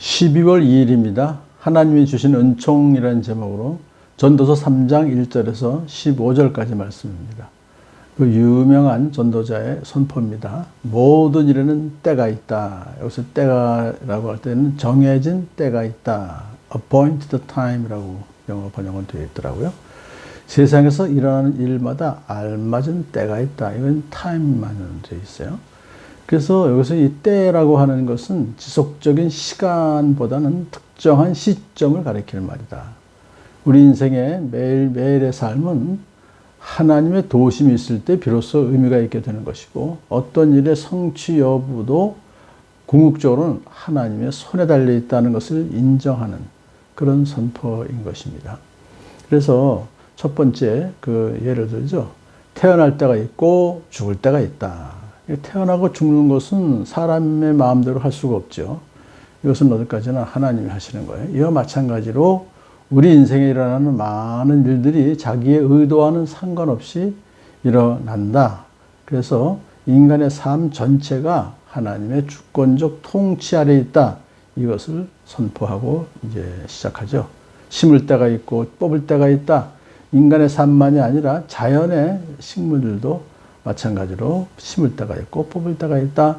12월 2일입니다. 하나님이 주신 은총이라는 제목으로 전도서 3장 1절에서 15절까지 말씀입니다. 그 유명한 전도자의 선포입니다. 모든 일에는 때가 있다. 여기서 때가라고 할 때는 정해진 때가 있다. appointed time이라고 영어 번역은 되어 있더라고요. 세상에서 일어나는 일마다 알맞은 때가 있다. 이건 time만 되어 있어요. 그래서 여기서 이 때라고 하는 것은 지속적인 시간보다는 특정한 시점을 가리키는 말이다. 우리 인생의 매일매일의 삶은 하나님의 도심이 있을 때 비로소 의미가 있게 되는 것이고 어떤 일의 성취 여부도 궁극적으로는 하나님의 손에 달려 있다는 것을 인정하는 그런 선포인 것입니다. 그래서 첫 번째 그 예를 들죠. 태어날 때가 있고 죽을 때가 있다. 태어나고 죽는 것은 사람의 마음대로 할 수가 없죠. 이것은 어디까지나 하나님이 하시는 거예요. 이와 마찬가지로 우리 인생에 일어나는 많은 일들이 자기의 의도와는 상관없이 일어난다. 그래서 인간의 삶 전체가 하나님의 주권적 통치 아래 있다. 이것을 선포하고 이제 시작하죠. 심을 때가 있고 뽑을 때가 있다. 인간의 삶만이 아니라 자연의 식물들도 마찬가지로 심을 때가 있고 뽑을 때가 있다.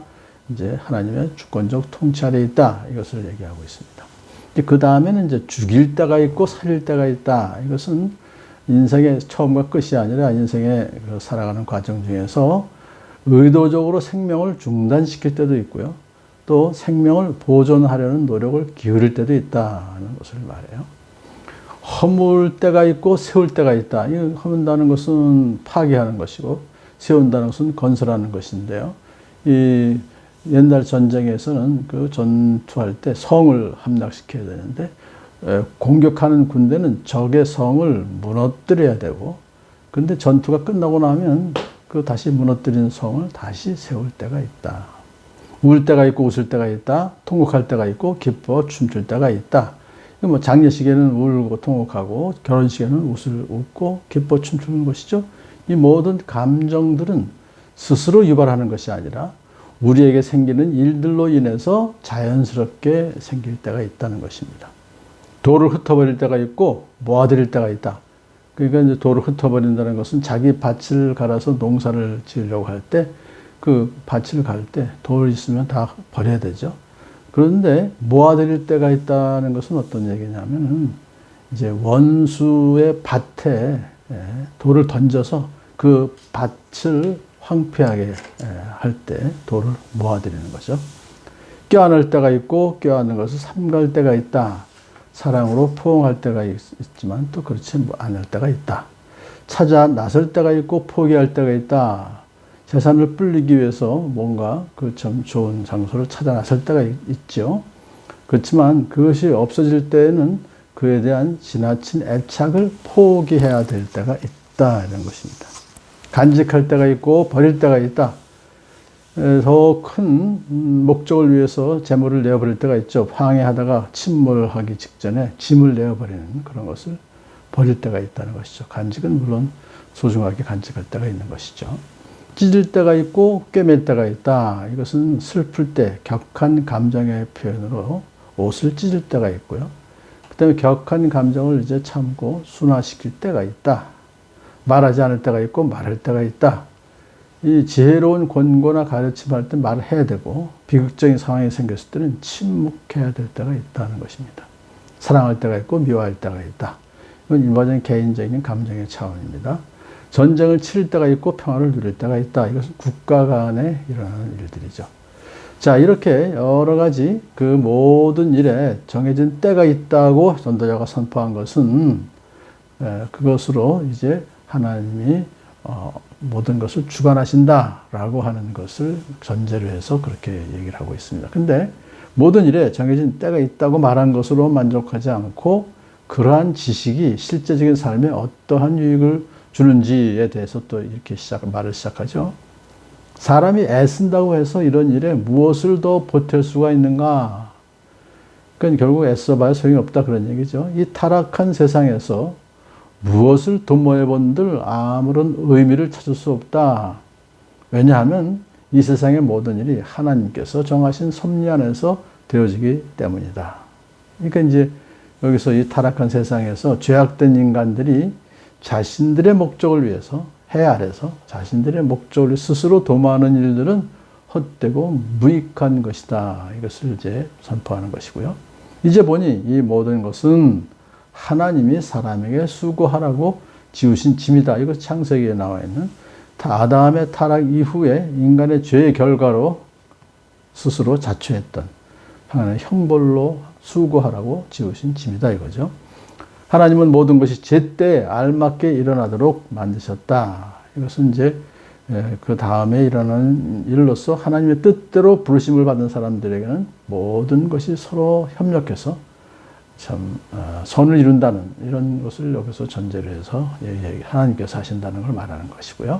이제 하나님의 주권적 통치 아래 있다. 이것을 얘기하고 있습니다. 그 다음에는 이제 죽일 때가 있고 살릴 때가 있다. 이것은 인생의 처음과 끝이 아니라 인생의 그 살아가는 과정 중에서 의도적으로 생명을 중단시킬 때도 있고요. 또 생명을 보존하려는 노력을 기울일 때도 있다는 것을 말해요. 허물 때가 있고 세울 때가 있다. 이 허문다는 것은 파괴하는 것이고 세운다는 것은 건설하는 것인데요. 이 옛날 전쟁에서는 그 전투할 때 성을 함락시켜야 되는데 공격하는 군대는 적의 성을 무너뜨려야 되고 근데 전투가 끝나고 나면 그 다시 무너뜨린 성을 다시 세울 때가 있다. 울 때가 있고 웃을 때가 있다. 통곡할 때가 있고 기뻐 춤출 때가 있다. 뭐 장례식에는 울고 통곡하고 결혼식에는 웃을 웃고 기뻐 춤추는 것이죠. 이 모든 감정들은 스스로 유발하는 것이 아니라 우리에게 생기는 일들로 인해서 자연스럽게 생길 때가 있다는 것입니다. 돌을 흩어버릴 때가 있고 모아들일 때가 있다. 그러니까 이제 돌을 흩어버린다는 것은 자기 밭을 갈아서 농사를 지으려고 할 때 그 밭을 갈 때 돌 있으면 다 버려야 되죠. 그런데 모아들일 때가 있다는 것은 어떤 얘기냐면은 이제 원수의 밭에 예, 돌을 던져서 그 밭을 황폐하게 예, 할때 돌을 모아들이는 거죠. 껴안을 때가 있고 껴안는 것을 삼갈 때가 있다. 사랑으로 포옹할 때가 있 지만 또 그렇지 않을 때가 있다. 찾아 나설 때가 있고 포기할 때가 있다. 재산을 불리기 위해서 뭔가 그 참 좋은 장소를 찾아 나설 때가 있죠. 그렇지만 그것이 없어질 때에는 그에 대한 지나친 애착을 포기해야 될 때가 있다. 이런 것입니다. 간직할 때가 있고 버릴 때가 있다. 더 큰 목적을 위해서 재물을 내어버릴 때가 있죠. 황해하다가 침몰하기 직전에 짐을 내어버리는 그런 것을 버릴 때가 있다는 것이죠. 간직은 물론 소중하게 간직할 때가 있는 것이죠. 찢을 때가 있고 꿰맬 때가 있다. 이것은 슬플 때 격한 감정의 표현으로 옷을 찢을 때가 있고요. 그 다음에 격한 감정을 이제 참고 순화시킬 때가 있다. 말하지 않을 때가 있고 말할 때가 있다. 이 지혜로운 권고나 가르침 할 때 말을 해야 되고 비극적인 상황이 생겼을 때는 침묵해야 될 때가 있다는 것입니다. 사랑할 때가 있고 미워할 때가 있다. 이건 일반적인 개인적인 감정의 차원입니다. 전쟁을 치를 때가 있고 평화를 누릴 때가 있다. 이것은 국가 간에 일어나는 일들이죠. 자, 이렇게 여러 가지 그 모든 일에 정해진 때가 있다고 전도자가 선포한 것은 그것으로 이제 하나님이 어, 모든 것을 주관하신다라고 하는 것을 전제로 해서 그렇게 얘기를 하고 있습니다. 근데 모든 일에 정해진 때가 있다고 말한 것으로 만족하지 않고 그러한 지식이 실제적인 삶에 어떠한 유익을 주는지에 대해서 또 이렇게 시작, 말을 시작하죠. 사람이 애쓴다고 해서 이런 일에 무엇을 더 보탤 수가 있는가? 그건 결국 애써봐야 소용이 없다 그런 얘기죠. 이 타락한 세상에서 무엇을 도모해 본들 아무런 의미를 찾을 수 없다. 왜냐하면 이 세상의 모든 일이 하나님께서 정하신 섭리 안에서 되어지기 때문이다. 그러니까 이제 여기서 이 타락한 세상에서 죄악된 인간들이 자신들의 목적을 위해서 해 아래서 자신들의 목적을 스스로 도모하는 일들은 헛되고 무익한 것이다. 이것을 이제 선포하는 것이고요. 이제 보니 이 모든 것은 하나님이 사람에게 수고하라고 지으신 짐이다. 이거 창세기에 나와 있는 아담의 타락 이후에 인간의 죄의 결과로 스스로 자초했던 하나님의 형벌로 수고하라고 지으신 짐이다 이거죠. 하나님은 모든 것이 제때 알맞게 일어나도록 만드셨다. 이것은 이제 그 다음에 일어나는 일로서 하나님의 뜻대로 부르심을 받은 사람들에게는 모든 것이 서로 협력해서 참 어, 선을 이룬다는 이런 것을 여기서 전제를 해서 하나님께서 하신다는 걸 말하는 것이고요.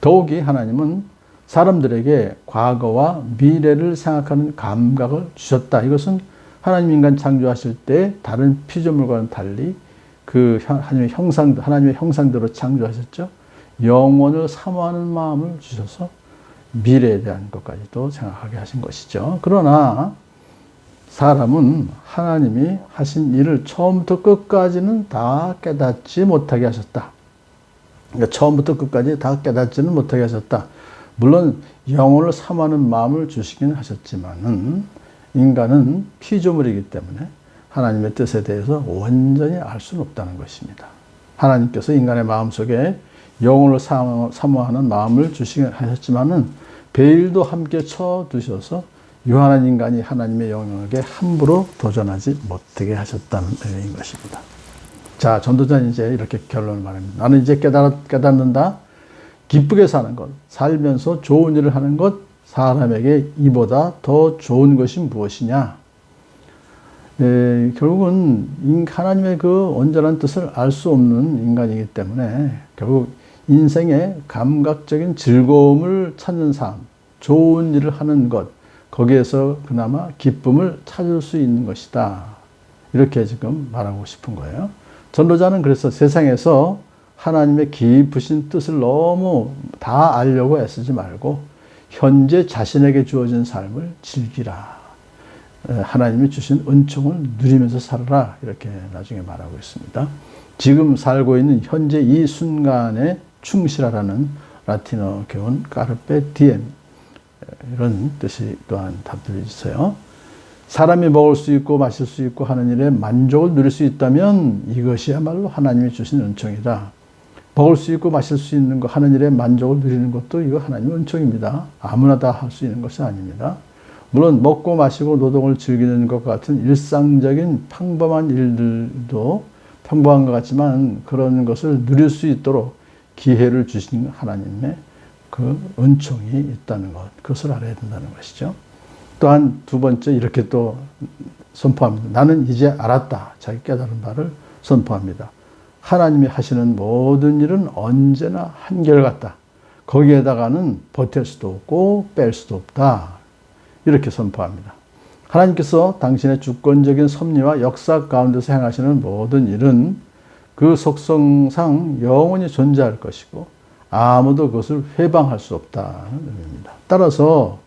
더욱이 하나님은 사람들에게 과거와 미래를 생각하는 감각을 주셨다. 이것은 하나님 인간 창조하실 때 다른 피조물과는 달리 그 하나님의 형상 하나님의 형상대로 창조하셨죠. 영원을 사모하는 마음을 주셔서 미래에 대한 것까지도 생각하게 하신 것이죠. 그러나 사람은 하나님이 하신 일을 처음부터 끝까지는 다 깨닫지 못하게 하셨다. 그러니까 처음부터 끝까지 다 깨닫지는 못하게 하셨다. 물론 영혼을 사모하는 마음을 주시긴 하셨지만은 인간은 피조물이기 때문에 하나님의 뜻에 대해서 완전히 알 수는 없다는 것입니다. 하나님께서 인간의 마음 속에 영혼을 사모하는 마음을 주시긴 하셨지만은 베일도 함께 쳐 두셔서 유한한 인간이 하나님의 영역에 함부로 도전하지 못하게 하셨다는 의미인 것입니다. 자, 전도자는 이제 이렇게 결론을 말합니다. 나는 이제 깨달았, 깨닫는다. 기쁘게 사는 것, 살면서 좋은 일을 하는 것, 사람에게 이보다 더 좋은 것이 무엇이냐? 네, 결국은 하나님의 그 온전한 뜻을 알 수 없는 인간이기 때문에 결국 인생의 감각적인 즐거움을 찾는 삶, 좋은 일을 하는 것, 거기에서 그나마 기쁨을 찾을 수 있는 것이다. 이렇게 지금 말하고 싶은 거예요. 전도자는 그래서 세상에서 하나님의 깊으신 뜻을 너무 다 알려고 애쓰지 말고 현재 자신에게 주어진 삶을 즐기라. 하나님이 주신 은총을 누리면서 살아라. 이렇게 나중에 말하고 있습니다. 지금 살고 있는 현재 이 순간에 충실하라는 라틴어 교훈 까르페 디엠 이런 뜻이 또한 답들이 있어요. 사람이 먹을 수 있고 마실 수 있고 하는 일에 만족을 누릴 수 있다면 이것이야말로 하나님이 주신 은총이다. 먹을 수 있고 마실 수 있는 거 하는 일에 만족을 누리는 것도 이거 하나님의 은총입니다. 아무나 다 할 수 있는 것이 아닙니다. 물론 먹고 마시고 노동을 즐기는 것 같은 일상적인 평범한 일들도 평범한 것 같지만 그런 것을 누릴 수 있도록 기회를 주신 하나님의 그 은총이 있다는 것, 그것을 알아야 된다는 것이죠. 또한 두 번째 이렇게 또 선포합니다. 나는 이제 알았다. 자기 깨달은 바를 선포합니다. 하나님이 하시는 모든 일은 언제나 한결같다. 거기에다가는 버틸 수도 없고 뺄 수도 없다. 이렇게 선포합니다. 하나님께서 당신의 주권적인 섭리와 역사 가운데서 행하시는 모든 일은 그 속성상 영원히 존재할 것이고 아무도 그것을 회방할 수 없다는 의미입니다. 따라서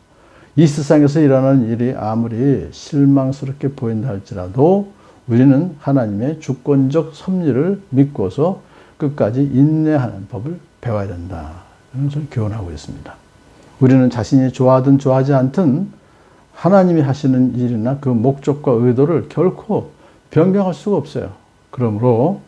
이 세상에서 일어나는 일이 아무리 실망스럽게 보인다 할지라도 우리는 하나님의 주권적 섭리를 믿고서 끝까지 인내하는 법을 배워야 된다. 이런 것을 교훈하고 있습니다. 우리는 자신이 좋아하든 좋아하지 않든 하나님이 하시는 일이나 그 목적과 의도를 결코 변경할 수가 없어요. 그러므로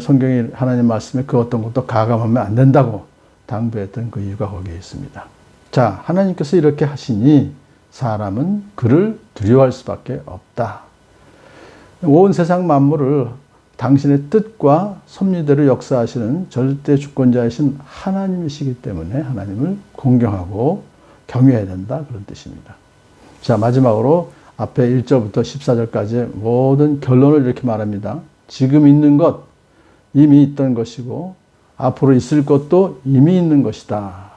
성경이 하나님 말씀에 그 어떤 것도 가감하면 안 된다고 당부했던 그 이유가 거기에 있습니다. 자, 하나님께서 이렇게 하시니 사람은 그를 두려워할 수밖에 없다. 온 세상 만물을 당신의 뜻과 섭리대로 역사하시는 절대 주권자이신 하나님이시기 때문에 하나님을 공경하고 경외해야 된다. 그런 뜻입니다. 자, 마지막으로 앞에 1절부터 14절까지 모든 결론을 이렇게 말합니다. 지금 있는 것, 이미 있던 것이고 앞으로 있을 것도 이미 있는 것이다.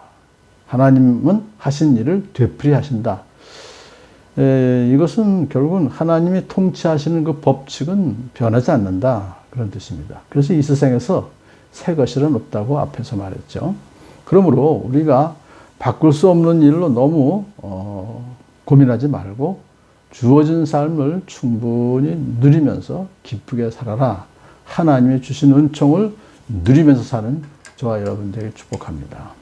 하나님은 하신 일을 되풀이 하신다. 에, 이것은 결국은 하나님이 통치하시는 그 법칙은 변하지 않는다. 그런 뜻입니다. 그래서 이 세상에서 새 것이란 없다고 앞에서 말했죠. 그러므로 우리가 바꿀 수 없는 일로 너무 어, 고민하지 말고 주어진 삶을 충분히 누리면서 기쁘게 살아라. 하나님의 주신 은총을 누리면서 사는 저와 여러분들에게 축복합니다.